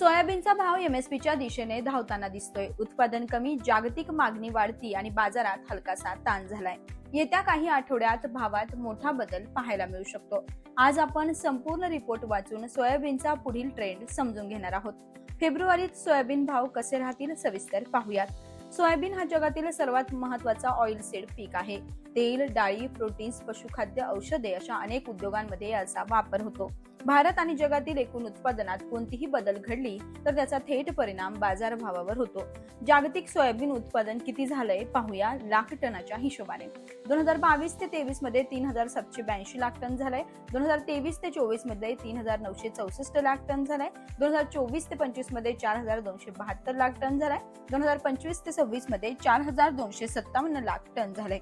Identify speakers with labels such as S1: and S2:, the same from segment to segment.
S1: सोयाबीनचा भाव एमएसपीच्या दिशेने धावताना दिसतोय. उत्पादन कमी जागतिक मागणी वाढती आणि बाजारात हलकासा ताण झालाय. येत्या काही आठवड्यात भावात मोठा बदल पाहायला मिळू शकतो. आज आपण संपूर्ण रिपोर्ट वाचून सोयाबीनचा पुढील ट्रेंड समजून घेणार आहोत. फेब्रुवारीत सोयाबीन भाव कसे राहतील सविस्तर पाहूयात. सोयाबीन हा जगातील सर्वात महत्त्वाचा ऑइल सीड पीक आहे. तेल डाळी प्रोटीन्स पशुखाद्य औषधे अशा अनेक उद्योगांमध्ये याचा वापर होतो. भारत आणि जगातील एकूण उत्पादनात कोणतीही बदल घडली तर त्याचा थेट परिणाम बाजारभावावर होतो. जागतिक सोयाबीन उत्पादन किती झालंय पाहूया लाख टनाच्या हिशोबाने. दोन हजार बावीस ते तेवीसमध्ये तीन हजार सातशे ब्याऐंशी लाख टन झालंय. दोन हजार तेवीस ते चोवीसमध्ये तीन हजार नऊशे चौसष्ट लाख टन झालंय. दोन हजार चोवीस ते पंचवीसमध्ये चार हजार दोनशे बहात्तर लाख टन झालाय. दोन हजार पंचवीस ते सव्वीसमध्ये चार हजार दोनशे सत्तावन्न लाख टन झाले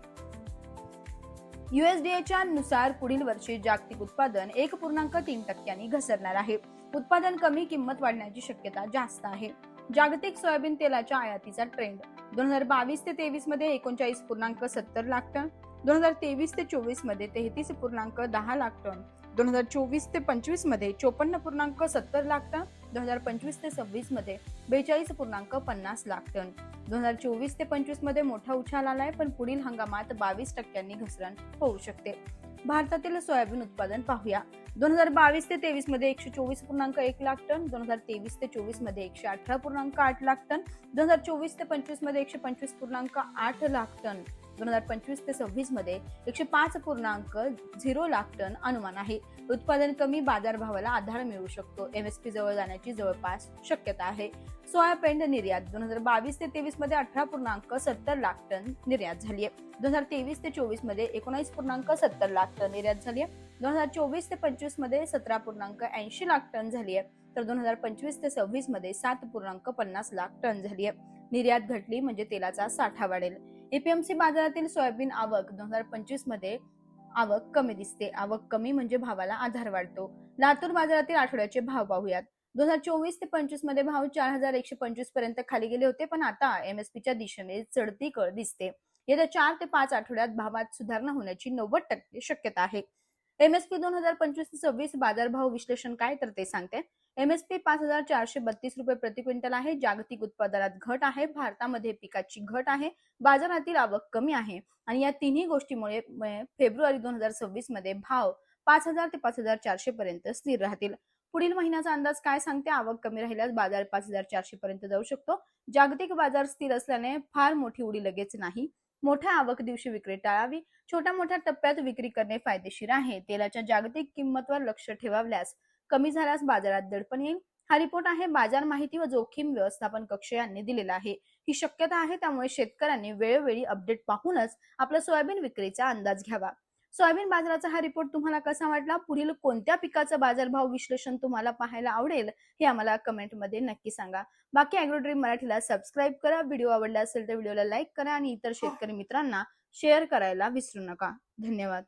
S1: युएसडीएच्या नुसार पुढील वर्षी जागतिक उत्पादन एक पूर्णांक तीन टक्क्यांनी घसरणार आहे. उत्पादन कमी किंमत वाढण्याची शक्यता जास्त आहे. जागतिक सोयाबीन तेलाच्या आयातीचा ट्रेंड दोन हजार बावीस ते तेवीसमध्ये एकोणचाळीस पूर्णांक सत्तर लाख टन. दोन हजार तेवीस ते चोवीसमध्ये तेहतीस पूर्णांक दहा लाख टन. दोन हजार चोवीस ते पंचवीसमध्ये चोपन्न पूर्णांक सत्तर लाख टन. दोन हजार पंचवीस ते सव्वीसमध्ये बेचाळीस पूर्णांक पन्नास लाख टन. दोन हजार चोवीस ते पंचवीसमध्ये मोठा उछाल आलाय पण पुढील हंगामात बावीस टक्क्यांनी घसरण होऊ शकते. भारतातील सोयाबीन उत्पादन पाहूया. दोन हजार बावीस ते तेवीसमध्ये एकशे चोवीस पूर्णांक एक लाख टन दोन हजार तेवीस ते चोवीसमध्ये एकशे अठरा पूर्णांक आठ लाख टन दोन हजार चोवीस ते पंचवीसमध्ये एकशे पंचवीस पूर्णांक आठ लाख टन. दोन हजार पंचवीस ते सव्वीसमध्ये एकशे पाच पूर्णांक झिरो लाख टन अनुमान आहे. उत्पादन कमी बाजारभावाला आधार मिळू शकतो. एमएसपी जवळ जाण्याची जवळपास शक्यता आहे. सोया पेंड निर्यात दोन हजार बावीस ते तेवीसमध्ये अठरा पूर्णांक सत्तर लाख टन निर्यात झाली आहे. दोन हजार तेवीस ते चोवीसमध्ये एकोणीस पूर्णांक सत्तर लाख टन निर्यात झाली आहे. दोन हजार चोवीस ते पंचवीसमध्ये सतरा पूर्णांक ऐंशी लाख टन झाली आहे. तर दोन हजार पंचवीस ते सव्वीसमध्ये सात पूर्णांक पन्नास लाख टन झाली आहे. निर्यात घटली म्हणजे तेलाचा साठा वाढेल. एपीएमसी बाजारातील सोयाबीन आवक दोन हजार पंचवीसमध्ये आवक कमी दिसते. आवक कमी म्हणजे भावाला आधार वाढतो. लातूर बाजारातील आठवड्याचे भाव पाहूयात. दोन हजार चोवीस ते पंचवीसमध्ये भाव चार हजार एकशे पंचवीसपर्यंत खाली गेले होते पण आता एमएसपीच्या दिशेने चढती कळ दिसते. येत्या चार ते पाच आठवड्यात भावात सुधारणा होण्याची नव्वद टक्के शक्यता आहे. एमएसपी दोन हजार पंचवीस ते सव्वीस बाजारभाव विश्लेषण काय तर ते सांगते. एमएसपी पाच हजार चारशे बत्तीस रुपये प्रति क्विंटल आहे. जागतिक उत्पादनात घट आहे. भारतामध्ये पिकाची घट आहे. बाजारातील आवक कमी आहे. आणि या तिन्ही गोष्टीमुळे फेब्रुवारी दोन हजार सव्वीसमध्ये भाव पाच हजार ते पाच हजार चारशे पर्यंत स्थिर राहतील. पुढील महिन्याचा अंदाज काय सांगते? आवक कमी राहिल्यास बाजार पाच हजार चारशे पर्यंत जाऊ शकतो. जागतिक बाजार स्थिर असल्याने फार मोठी उडी लगेच नाही. मोठ्या आवक दिवशी विक्री टाळावी. छोट्या मोठ्या टप्प्यात विक्री करणे फायदेशीर आहे. तेलाच्या जागतिक किंमतवर लक्ष ठेवावल्यास कमी झाल्यास बाजारात दडपण येईल. हा रिपोर्ट आहे बाजार माहिती व जोखीम व्यवस्थापन कक्ष यांनी दिलेला आहे. ही शक्यता आहे त्यामुळे शेतकऱ्यांनी वेळोवेळी अपडेट पाहूनच आपला सोयाबीन विक्रीचा अंदाज घ्यावा. सोयाबीन बाजाराचा हा रिपोर्ट तुम्हाला कसा वाटला? पुढील कोणत्या पिकाचं बाजारभाव विश्लेषण तुम्हाला पाहायला आवडेल हे आम्हाला कमेंटमध्ये नक्की सांगा. बाकी अॅग्रोड्रीम मराठीला सबस्क्राईब करा व्हिडिओ आवडला असेल तर व्हिडिओला लाईक करा आणि इतर शेतकरी मित्रांना शेअर करायला विसरू नका. धन्यवाद.